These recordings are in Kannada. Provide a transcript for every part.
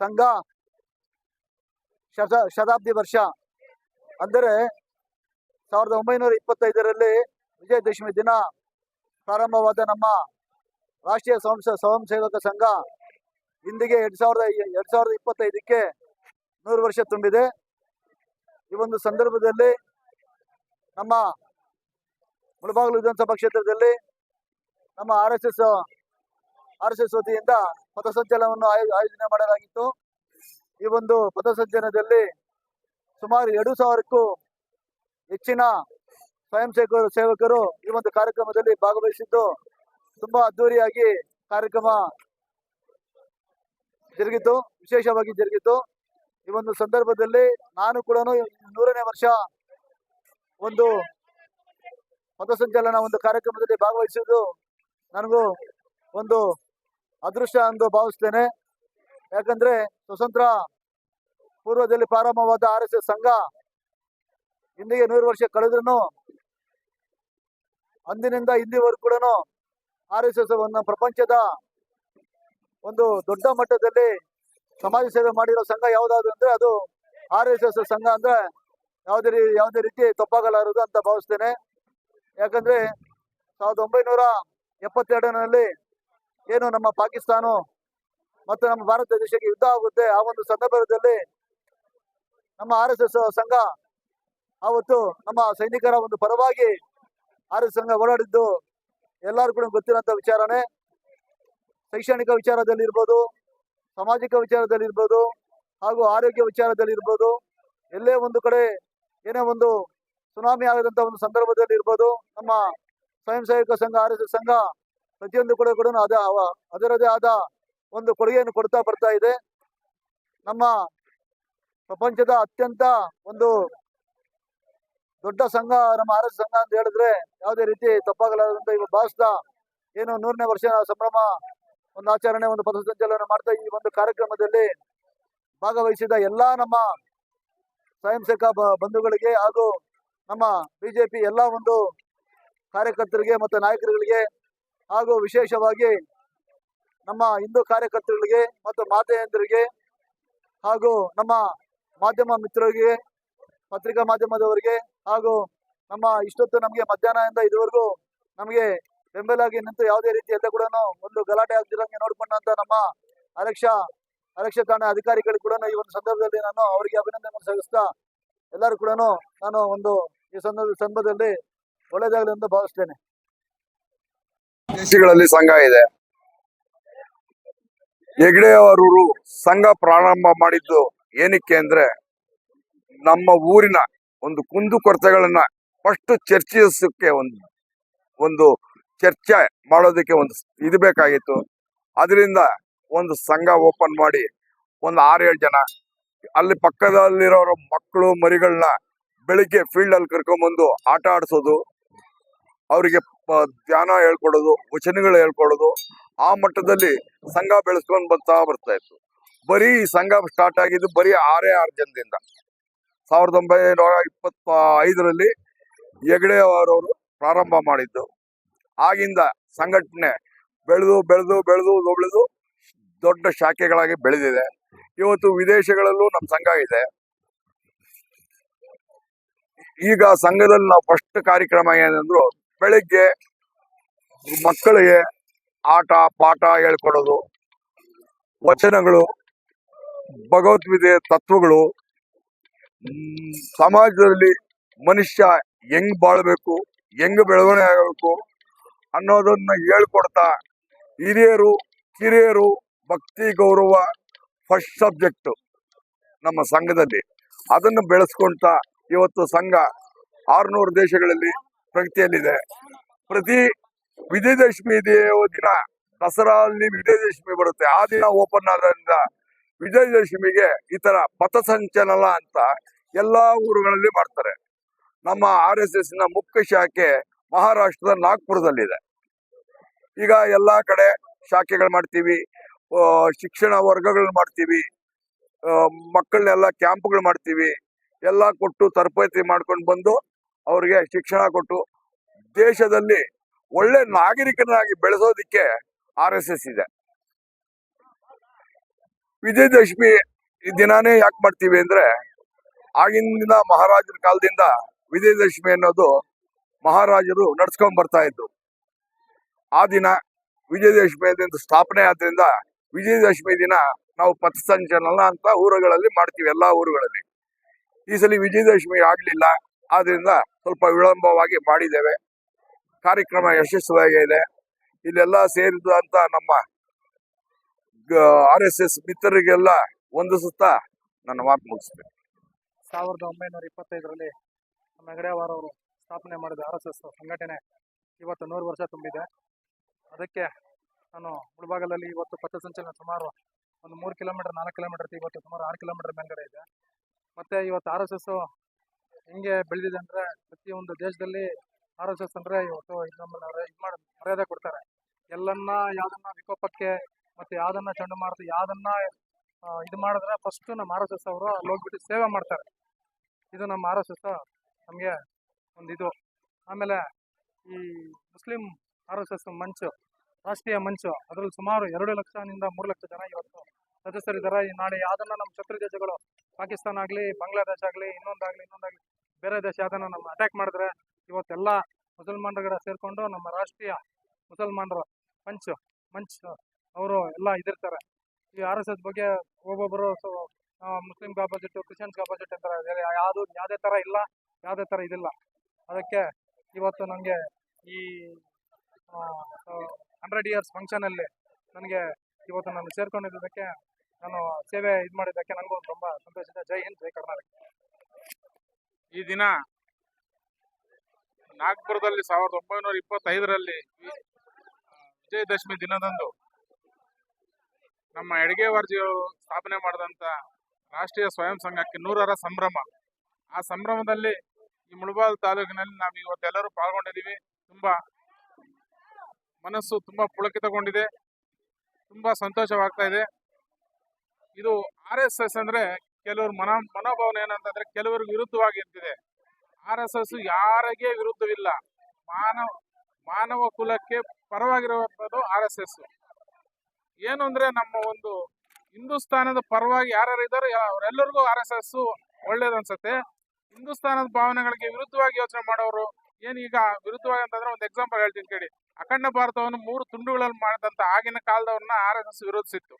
ಸಂಘ ಶತ ಶತಾಬ್ದಿ ವರ್ಷ ಅಂದರೆ ಸಾವಿರದ ಒಂಬೈನೂರ ಇಪ್ಪತ್ತೈದರಲ್ಲಿ ವಿಜಯದಶಮಿ ದಿನ ಪ್ರಾರಂಭವಾದ ನಮ್ಮ ರಾಷ್ಟ್ರೀಯ ಸ್ವಯಂ ಸ್ವಯಂ ಸೇವಕ ಸಂಘ ಇಂದಿಗೆ ಎರಡ್ ಸಾವಿರದ ಎರಡ್ ಸಾವಿರದ ಇಪ್ಪತ್ತೈದಕ್ಕೆ ನೂರು ವರ್ಷ ತುಂಬಿದೆ. ಈ ಒಂದು ಸಂದರ್ಭದಲ್ಲಿ ನಮ್ಮ ಮುಳಬಾಗಿಲು ವಿಧಾನಸಭಾ ಕ್ಷೇತ್ರದಲ್ಲಿ ನಮ್ಮ R S S, R S S ವತಿಯಿಂದ ಪಥಸಂಚಲನವನ್ನು ಆಯೋ- ಆಯೋಜನೆ ಮಾಡಲಾಗಿತ್ತು. ಈ ಒಂದು ಪಥಸಂಚಲನದಲ್ಲಿ ಸುಮಾರು ಎರಡು ಸಾವಿರಕ್ಕೂ ಹೆಚ್ಚಿನ ಸ್ವಯಂ ಸೇವಕರು ಸೇವಕರು ಈ ಒಂದು ಕಾರ್ಯಕ್ರಮದಲ್ಲಿ ಭಾಗವಹಿಸಿದ್ದು. ತುಂಬಾ ಅದ್ದೂರಿಯಾಗಿ ಕಾರ್ಯಕ್ರಮ ಜರುಗಿತು ವಿಶೇಷವಾಗಿ ಜರುಗಿತು ಈ ಒಂದು ಸಂದರ್ಭದಲ್ಲಿ ನಾನು ಕೂಡ ನೂರನೇ ವರ್ಷ ಒಂದು ಪಥಸಂಚಲನ ಒಂದು ಕಾರ್ಯಕ್ರಮದಲ್ಲಿ ಭಾಗವಹಿಸುವುದು ನನಗೂ ಒಂದು ಅದೃಷ್ಟ ಎಂದು ಭಾವಿಸ್ತೇನೆ. ಯಾಕಂದ್ರೆ ಸ್ವತಂತ್ರ ಪೂರ್ವದಲ್ಲಿ ಪ್ರಾರಂಭವಾದ ಆರ್ ಎಸ್ ಎಸ್ ಸಂಘ ಇಂದಿಗೆ ನೂರು ವರ್ಷ ಕಳೆದ್ರು ಅಂದಿನಿಂದ ಇಂದಿವರೆಗೂ ಕೂಡ ಆರ್ ಎಸ್ ಎಸ್ ಒಂದು ಪ್ರಪಂಚದ ಒಂದು ದೊಡ್ಡ ಮಟ್ಟದಲ್ಲಿ ಸಮಾಜ ಸೇವೆ ಮಾಡಿರೋ ಸಂಘ ಯಾವ್ದಾದ್ರು ಅಂದ್ರೆ ಅದು ಆರ್ ಎಸ್ ಎಸ್ ಸಂಘ ಅಂದ್ರೆ ಯಾವುದೇ ರೀ, ಯಾವುದೇ ರೀತಿ ತಪ್ಪಾಗಲಾರದು ಅಂತ ಭಾವಿಸ್ತೇನೆ. ಯಾಕಂದ್ರೆ ಸಾವಿರದ ಒಂಬೈನೂರ ಎಪ್ಪತ್ತೆರಡರಲ್ಲಿ ಏನು ನಮ್ಮ ಪಾಕಿಸ್ತಾನ ಮತ್ತು ನಮ್ಮ ಭಾರತ ದೇಶಕ್ಕೆ ಯುದ್ಧ ಆಗುತ್ತೆ, ಆ ಒಂದು ಸಂದರ್ಭದಲ್ಲಿ ನಮ್ಮ ಆರ್ ಎಸ್ ಎಸ್ ಸಂಘ ಆವತ್ತು ನಮ್ಮ ಸೈನಿಕರ ಒಂದು ಪರವಾಗಿ ಆರ್ ಎಸ್ ಸಂಘ ಓಡಾಡಿದ್ದು ಎಲ್ಲರೂ ಕೂಡ ಗೊತ್ತಿರೋಂಥ ವಿಚಾರನೇ. ಶೈಕ್ಷಣಿಕ ವಿಚಾರದಲ್ಲಿ ಇರ್ಬೋದು ಸಾಮಾಜಿಕ ವಿಚಾರದಲ್ಲಿ ಇರ್ಬೋದು ಹಾಗೂ ಆರೋಗ್ಯ ವಿಚಾರದಲ್ಲಿ ಇರ್ಬೋದು ಎಲ್ಲೇ ಒಂದು ಕಡೆ ಏನೇ ಒಂದು ಸುನಾಮಿ ಆಗದಂಥ ಒಂದು ಸಂದರ್ಭದಲ್ಲಿ ಇರ್ಬೋದು ನಮ್ಮ ಸ್ವಯಂ ಸೇವಕ ಸಂಘ, ಆರ್ ಎಸ್ ಎಸ್ ಸಂಘ ಪ್ರತಿಯೊಂದು ಕಡೆ ಕೂಡ ಅದ ಅದರದೇ ಆದ ಒಂದು ಕೊಡುಗೆಯನ್ನು ಕೊಡ್ತಾ ಬರ್ತಾ ಇದೆ. ನಮ್ಮ ಪ್ರಪಂಚದ ಅತ್ಯಂತ ಒಂದು ದೊಡ್ಡ ಸಂಘ, ನಮ್ಮ ಆರ್ ಸಂಘ ಅಂತ ಹೇಳಿದ್ರೆ ಯಾವುದೇ ರೀತಿ ತಪ್ಪಾಗಲಾರದಂತ ಇವ ಭಾವಿಸ್ತಾ ಏನು ನೂರನೇ ವರ್ಷ ಸಂಭ್ರಮ, ಒಂದು ಆಚರಣೆ, ಒಂದು ಪಥಸಂಚಲನ ಮಾಡ್ತಾ ಈ ಒಂದು ಕಾರ್ಯಕ್ರಮದಲ್ಲಿ ಭಾಗವಹಿಸಿದ ಎಲ್ಲಾ ನಮ್ಮ ಸ್ವಯಂ ಸೇವಕ ಬಂಧುಗಳಿಗೆ ಹಾಗೂ ನಮ್ಮ ಬಿಜೆಪಿ ಎಲ್ಲ ಒಂದು ಕಾರ್ಯಕರ್ತರಿಗೆ ಮತ್ತು ನಾಯಕರುಗಳಿಗೆ ಹಾಗೂ ವಿಶೇಷವಾಗಿ ನಮ್ಮ ಹಿಂದೂ ಕಾರ್ಯಕರ್ತರಿಗೆ ಮತ್ತು ಮಾತೆಯಂದರಿಗೆ ಹಾಗೂ ನಮ್ಮ ಮಾಧ್ಯಮ ಮಿತ್ರರಿಗೆ, ಪತ್ರಿಕಾ ಮಾಧ್ಯಮದವರಿಗೆ ಹಾಗೂ ನಮ್ಮ ಇಷ್ಟೊತ್ತು ನಮಗೆ ಮಧ್ಯಾಹ್ನದಿಂದ ಇದುವರೆಗೂ ನಮಗೆ ಬೆಂಬಲಾಗಿ ನಿಂತು ಯಾವುದೇ ರೀತಿ ಎಲ್ಲ ಕೂಡ ಒಂದು ಗಲಾಟೆ ಆಗ್ದಿರಂಗೆ ನೋಡ್ಕೊಂಡಂತ ನಮ್ಮ ಅಧ್ಯಕ್ಷ ಅಧ್ಯಕ್ಷ ಠಾಣೆ ಅಧಿಕಾರಿಗಳು ಕೂಡ ಈ ಒಂದು ಸಂದರ್ಭದಲ್ಲಿ ನಾನು ಅವರಿಗೆ ಅಭಿನಂದನೆ ಸಲ್ಲಿಸ್ತಾ ಎಲ್ಲರೂ ಕೂಡ ನಾನು ಒಂದು ಈ ಸಂದರ್ಭ, ಸಂದರ್ಭದಲ್ಲಿ ಒಳ್ಳೆಯದಾಗಲಿ ಎಂದು ಭಾವಿಸ್ತೇನೆ. ದೇಶಗಳಲ್ಲಿ ಸಂಘ ಇದೆ. ಹೆಗ್ಡೆಯವರು ಸಂಘ ಪ್ರಾರಂಭ ಮಾಡಿದ್ದು ಏನಕ್ಕೆ ಅಂದ್ರೆ ನಮ್ಮ ಊರಿನ ಒಂದು ಕುಂದು ಕೊರತೆಗಳನ್ನ ಫಸ್ಟ್ ಚರ್ಚಿಸಕ್ಕೆ ಒಂದು ಒಂದು ಚರ್ಚೆ ಮಾಡೋದಕ್ಕೆ ಒಂದು ಇದು ಬೇಕಾಗಿತ್ತು. ಅದರಿಂದ ಒಂದು ಸಂಘ ಓಪನ್ ಮಾಡಿ ಒಂದು ಆರೇಳು ಜನ ಅಲ್ಲಿ ಪಕ್ಕದಲ್ಲಿರೋ ಮಕ್ಕಳು ಮರಿಗಳನ್ನ ಬೆಳಿಗ್ಗೆ ಫೀಲ್ಡ್ ಅಲ್ಲಿ ಕರ್ಕೊಂಡ್ಬಂದು ಆಟ ಆಡಿಸೋದು. ಅವರಿಗೆ ಧ್ಯಾನ ಹೇಳ್ಕೊಡೋದು, ವಚನಗಳು ಹೇಳ್ಕೊಡೋದು, ಆ ಮಟ್ಟದಲ್ಲಿ ಸಂಘ ಬೆಳೆಸ್ಕೊಂಡು ಬರ್ತಾ ಬರ್ತಾ ಇತ್ತು. ಬರೀ ಈ ಸಂಘ ಸ್ಟಾರ್ಟ್ ಆಗಿದ್ದು ಬರೀ ಆರೇ ಆರು ಜನದಿಂದ. ಸಾವಿರದ ಒಂಬೈನೂರ ಇಪ್ಪತ್ತ ಐದರಲ್ಲಿ ಹೆಗಡೆ ಅವರವರು ಪ್ರಾರಂಭ ಮಾಡಿದ್ದು. ಆಗಿಂದ ಸಂಘಟನೆ ಬೆಳೆದು ಬೆಳೆದು ಬೆಳೆದು ಬೆಳೆದು ದೊಡ್ಡ ಶಾಖೆಗಳಾಗಿ ಬೆಳೆದಿದೆ. ಇವತ್ತು ವಿದೇಶಗಳಲ್ಲೂ ನಮ್ಮ ಸಂಘ ಇದೆ. ಈಗ ಸಂಘದಲ್ಲಿ ನಾವು ಫಸ್ಟ್ ಕಾರ್ಯಕ್ರಮ ಏನಂದ್ರು ಬೆಳಿಗ್ಗೆ ಮಕ್ಕಳಿಗೆ ಆಟ, ಪಾಠ ಹೇಳ್ಕೊಡೋದು. ವಚನಗಳು ಭಗವದ್ಗೀತೆ ತತ್ವಗಳು. ಸಮಾಜದಲ್ಲಿ ಮನುಷ್ಯ ಹೆಂಗ್ ಬಾಳ್ಬೇಕು, ಹೆಂಗ್ ಬೆಳವಣಿಗೆ ಆಗಬೇಕು ಅನ್ನೋದನ್ನ ಹೇಳ್ಕೊಡ್ತಾ ಹಿರಿಯರು, ಕಿರಿಯರು, ಭಕ್ತಿ, ಗೌರವ ಫಸ್ಟ್ ಸಬ್ಜೆಕ್ಟ್ ನಮ್ಮ ಸಂಘದಲ್ಲಿ. ಅದನ್ನು ಬೆಳೆಸ್ಕೊಂತ ಇವತ್ತು ಸಂಘ ಆರ್ನೂರು ದೇಶಗಳಲ್ಲಿ ಪ್ರಗತಿಯಲ್ಲಿದೆ. ಪ್ರತಿ ವಿಜಯದಶಮಿ ಇದೆಯೋ ದಿನ ದಸರಾ ಅಲ್ಲಿ ವಿಜಯದಶಮಿ ಬರುತ್ತೆ. ಆ ದಿನ ಓಪನ್ ಆದ್ರಿಂದ ವಿಜಯದಶಮಿಗೆ ಈ ತರ ಪಥಸಂಚಲನ ಅಂತ ಎಲ್ಲಾ ಊರುಗಳಲ್ಲಿ ಮಾಡ್ತಾರೆ. ನಮ್ಮ ಆರ್ ಎಸ್ ಎಸ್ನ ಮುಖ್ಯ ಶಾಖೆ ಮಹಾರಾಷ್ಟ್ರದ ನಾಗ್ಪುರದಲ್ಲಿದೆ. ಈಗ ಎಲ್ಲಾ ಕಡೆ ಶಾಖೆಗಳು ಮಾಡ್ತೀವಿ. ಶಿಕ್ಷಣ ವರ್ಗಗಳು ಮಾಡ್ತೀವಿ. ಮಕ್ಕಳನ್ನೆಲ್ಲ ಕ್ಯಾಂಪ್ಗಳು ಮಾಡ್ತೀವಿ. ಎಲ್ಲ ಕೊಟ್ಟು ತರಬೇತಿ ಮಾಡ್ಕೊಂಡು ಬಂದು ಅವ್ರಿಗೆ ಶಿಕ್ಷಣ ಕೊಟ್ಟು ದೇಶದಲ್ಲಿ ಒಳ್ಳೆ ನಾಗರಿಕನಾಗಿ ಬೆಳೆಸೋದಿಕ್ಕೆ ಆರ್ ಎಸ್ ಎಸ್ ಇದೆ. ವಿಜಯದಶಮಿ ಈ ದಿನಾನೇ ಯಾಕೆ ಮಾಡ್ತೀವಿ ಅಂದ್ರೆ ಆಗಿನ ಮಹಾರಾಜರ ಕಾಲದಿಂದ ವಿಜಯದಶಮಿ ಅನ್ನೋದು ಮಹಾರಾಜರು ನಡ್ಸ್ಕೊಂಡ್ ಬರ್ತಾ ಇದ್ರು. ಆ ದಿನ ವಿಜಯದಶಮಿ ಸ್ಥಾಪನೆ ಆದ್ರಿಂದ ವಿಜಯದಶಮಿ ದಿನ ನಾವು ಪಥಸಂಚಲನ ಅಂತ ಊರುಗಳಲ್ಲಿ ಮಾಡ್ತೀವಿ, ಎಲ್ಲಾ ಊರುಗಳಲ್ಲಿ. ಈ ಸಲ ವಿಜಯದಶಮಿ ಆಗ್ಲಿಲ್ಲ. ಆದ್ರಿಂದ ಸ್ವಲ್ಪ ವಿಳಂಬವಾಗಿ ಮಾಡಿದ್ದೇವೆ. ಕಾರ್ಯಕ್ರಮ ಯಶಸ್ವಿಯಾಗಿದೆ ಇಲ್ಲೆಲ್ಲ ಸೇರಿದಂತ ನಮ್ಮ ಆರ್ ಎಸ್ ಎಸ್ ಮಿತ್ರರಿಗೆಲ್ಲ ವಂದಿಸುತ್ತಾ ನನ್ನ ಮಾತು ಮುಗಿಸ್ತೇನೆ. ಸಾವಿರದ ಒಂಬೈನೂರ ಇಪ್ಪತ್ತೈದರಲ್ಲಿ ನಮ್ಮ ಹೆಗಡೆಯವಾರ್ ಅವರು ಸ್ಥಾಪನೆ ಮಾಡಿದ ಆರ್ ಎಸ್ ಎಸ್ ಸಂಘಟನೆ ಇವತ್ತು ನೂರು ವರ್ಷ ತುಂಬಿದೆ. ಅದಕ್ಕೆ ನಾನು ಮುಳಬಾಗಲಲ್ಲಿ ಇವತ್ತು ಪಥಸಂಚಲನ ಸುಮಾರು ಒಂದು ಮೂರು ಕಿಲೋಮೀಟರ್, ನಾಲ್ಕು ಕಿಲೋಮೀಟರ್ ಇವತ್ತು ಸುಮಾರು ಆರು ಕಿಲೋಮೀಟರ್ ಮೇಲ್ಗಡೆ ಇದೆ. ಮತ್ತೆ ಇವತ್ತು ಆರ್ ಎಸ್ ಎಸ್ ಹೆಂಗೆ ಬೆಳೆದಿದೆ ಅಂದ್ರೆ ಪ್ರತಿಯೊಂದು ದೇಶದಲ್ಲಿ ಆರ್ ಎಸ್ ಎಸ್ ಅಂದ್ರೆ ಇವತ್ತು ಇದು ಮಾಡಿ, ಮರ್ಯಾದೆ ಕೊಡ್ತಾರೆ. ಎಲ್ಲನ್ನ ಯಾವ್ದನ್ನ ವಿಕೋಪಕ್ಕೆ ಮತ್ತೆ ಯಾವ್ದನ್ನ ಚಂಡಮಾರುತ ಯಾವ್ದನ್ನ ಇದು ಮಾಡಿದ್ರೆ ಫಸ್ಟ್ ನಮ್ಮ ಆರ್ ಎಸ್ ಎಸ್ ಅವರು ಅಲ್ಲಿ ಹೋಗ್ಬಿಟ್ಟು ಸೇವೆ ಮಾಡ್ತಾರೆ. ಇದು ನಮ್ಮ ಆರ್ ಎಸ್ ಎಸ್ ನಮಗೆ ಒಂದು ಇದು. ಆಮೇಲೆ ಈ Muslim R S S Manch, Rashtriya Manch ಅದರಲ್ಲಿ ಸುಮಾರು ಎರಡು ಲಕ್ಷದಿಂದ ಮೂರು ಲಕ್ಷ ಜನ ಇವತ್ತು ಈ ನಾಳೆ ಯಾವ್ದನ್ನ ನಮ್ಮ ಶತ್ರು ದೇಶಗಳು, ಪಾಕಿಸ್ತಾನ ಆಗಲಿ, ಬಾಂಗ್ಲಾದೇಶ ಆಗಲಿ, ಇನ್ನೊಂದಾಗಲಿ ಇನ್ನೊಂದಾಗಲಿ, ಬೇರೆ ದೇಶ ಯಾವ್ದನ್ನ ನಮ್ಮ ಅಟ್ಯಾಕ್ ಮಾಡಿದ್ರೆ ಇವತ್ತೆಲ್ಲ ಮುಸಲ್ಮಾನರುಗಳ ಸೇರಿಕೊಂಡು ನಮ್ಮ ರಾಷ್ಟ್ರೀಯ ಮುಸಲ್ಮಾನರು ಮಂಚು ಮಂಚ್ ಅವರು ಎಲ್ಲ ಇದಿರ್ತಾರೆ ಈ ಆರ್ ಎಸ್ ಎಸ್ ಬಗ್ಗೆ ಒಬ್ಬೊಬ್ಬರು ಸೊ ಮುಸ್ಲಿಮ್ಗೆ ಆಪೋಸಿಟ್ ಕ್ರಿಶ್ಚಿಯನ್ಸ್ಗೆ ಆಪೋಸಿಟ್ ಅಂತಾರೆ. ಯಾವುದು, ಯಾವುದೇ ಥರ ಇಲ್ಲ, ಯಾವುದೇ ಥರ ಇದಿಲ್ಲ. ಅದಕ್ಕೆ ಇವತ್ತು ನನಗೆ ಈ ಹಂಡ್ರೆಡ್ ಇಯರ್ಸ್ ಫಂಕ್ಷನಲ್ಲಿ ನನಗೆ ಇವತ್ತು ನಾನು ಸೇರ್ಕೊಂಡಿದ್ದಕ್ಕೆ ನಾನು ಸೇವೆ ಇದು ಮಾಡಿದ್ದಕ್ಕೆ ನನಗೂ ತುಂಬ ಸಂತೋಷ ಇದೆ ಜೈ ಹಿಂದ್, ಜೈ ಕರ್ನಾಟಕ. ಈ ದಿನ ನಾಗ್ಪುರದಲ್ಲಿ ಸಾವಿರದ ಒಂಬೈನೂರ ಇಪ್ಪತ್ತೈದರಲ್ಲಿ ವಿಜಯದಶಮಿ ದಿನದಂದು ನಮ್ಮ ಎಡಗೇವಾರ್ಜಿಯವರು ಸ್ಥಾಪನೆ ಮಾಡಿದಂಥ ರಾಷ್ಟ್ರೀಯ ಸ್ವಯಂ ಸಂಘಕ್ಕೆ ನೂರರ ಸಂಭ್ರಮ. ಆ ಸಂಭ್ರಮದಲ್ಲಿ ಈ ಮುಳಬಾಲ್ ತಾಲೂಕಿನಲ್ಲಿ ನಾವು ಇವತ್ತೆಲ್ಲರೂ ಪಾಲ್ಗೊಂಡಿದ್ದೀವಿ. ತುಂಬ ಮನಸ್ಸು ತುಂಬ ಪುಳಕಿತಗೊಂಡಿದೆ. ತುಂಬ ಸಂತೋಷವಾಗ್ತಾ ಇದೆ. ಇದು ಆರ್ ಎಸ್ ಎಸ್ ಅಂದ್ರೆ ಕೆಲವರು ಮನ ಮನೋಭಾವನೆ ಏನಂತಂದ್ರೆ ಕೆಲವರಿಗೆ ವಿರುದ್ಧವಾಗಿರ್ತಿದೆ ಆರ್ ಎಸ್ ಎಸ್ ಯಾರಿಗೆ ವಿರುದ್ಧವಿಲ್ಲ. ಮಾನವ ಮಾನವ ಕುಲಕ್ಕೆ ಪರವಾಗಿರುವಂಥದ್ದು ಆರ್ ಎಸ್ ಎಸ್. ಏನು ಅಂದ್ರೆ ನಮ್ಮ ಒಂದು ಹಿಂದೂಸ್ತಾನದ ಪರವಾಗಿ ಯಾರ್ಯಾರು ಇದ್ದಾರೋ ಅವರೆಲ್ಲರಿಗೂ ಆರ್ ಎಸ್ ಎಸ್ ಒಳ್ಳೇದು ಅನ್ಸುತ್ತೆ. ಹಿಂದೂಸ್ತಾನದ ಭಾವನೆಗಳಿಗೆ ವಿರುದ್ಧವಾಗಿ ಯೋಚನೆ ಮಾಡೋರು ಏನ್ ಈಗ ವಿರುದ್ಧವಾಗಿ ಅಂತಂದ್ರೆ ಒಂದು ಎಕ್ಸಾಂಪಲ್ ಹೇಳ್ತೀನಿ ಕೇಳಿ. ಅಖಂಡ ಭಾರತವನ್ನು ಮೂರು ತುಂಡುಗಳಲ್ಲಿ ಮಾಡಿದಂತ ಆಗಿನ ಕಾಲದವ್ರನ್ನ ಆರ್ ಎಸ್ ಎಸ್ ವಿರೋಧಿಸಿತ್ತು.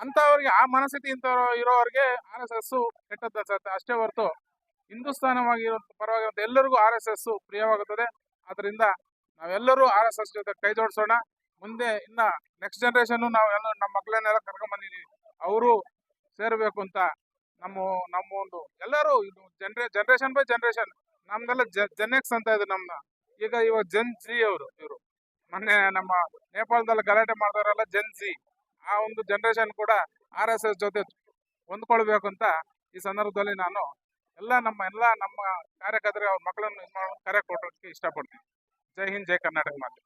ಅಂತವ್ರಿಗೆ, ಆ ಮನಸ್ಥಿತಿ ಇಂಥವ್ರು ಇರೋರಿಗೆ ಆರ್ ಎಸ್ ಎಸ್ ಕೆಟ್ಟದ್ದು ಅಷ್ಟೇ ಹೊರತು ಹಿಂದೂಸ್ತಾನವಾಗಿರೋ ಪರವಾಗಿರೋ ಎಲ್ಲರಿಗೂ ಆರ್ ಎಸ್ ಎಸ್ ಪ್ರಿಯವಾಗುತ್ತದೆ. ಅದರಿಂದ ನಾವೆಲ್ಲರೂ ಆರ್ ಎಸ್ ಎಸ್ ಜೊತೆ ಕೈ ಜೋಡಿಸೋಣ. ಮುಂದೆ ಇನ್ನ ನೆಕ್ಸ್ಟ್ ಜನರೇಷನ್ ನಾವೆಲ್ಲ ನಮ್ಮ ಮಕ್ಕಳನ್ನೆಲ್ಲ ಕರ್ಕೊಂಡ್ ಅವರು ಸೇರಬೇಕು ಅಂತ ನಮ್ಮ ನಮ್ಮ ಒಂದು ಎಲ್ಲರೂ ಇದು ಜನರೇ ಜನರೇಷನ್ ಬೈ ಜನರೇಷನ್ ನಮ್ದೆಲ್ಲ ಜೆನೆಕ್ಸ್ ಅಂತ ಇದೆ ನಮ್ನ ಈಗ ಇವಾಗ ಜನ್ ಜಿ ಅವರು ಇವರು. ಮೊನ್ನೆ ನಮ್ಮ ನೇಪಾಳದಲ್ಲಿ ಗಲಾಟೆ ಮಾಡಿದವರೆಲ್ಲ ಜನ್ ಜಿ ಆ ಒಂದು ಜನರೇಷನ್ ಕೂಡ ಆರ್ ಎಸ್ ಎಸ್ ಜೊತೆ ಹೊಂದ್ಕೊಳ್ಬೇಕು ಅಂತ ಈ ಸಂದರ್ಭದಲ್ಲಿ ನಾನು ಎಲ್ಲ ನಮ್ಮ ಎಲ್ಲ ನಮ್ಮ ಕಾರ್ಯಕರ್ತರಿಗೆ ಅವ್ರ ಮಕ್ಕಳನ್ನು ಇದು ಮಾಡೋ ಕೊಡೋಕ್ಕೆ ಇಷ್ಟಪಡ್ತೀನಿ. ಜೈ ಹಿಂದ್, ಜೈ ಕರ್ನಾಟಕ ಮಾತು.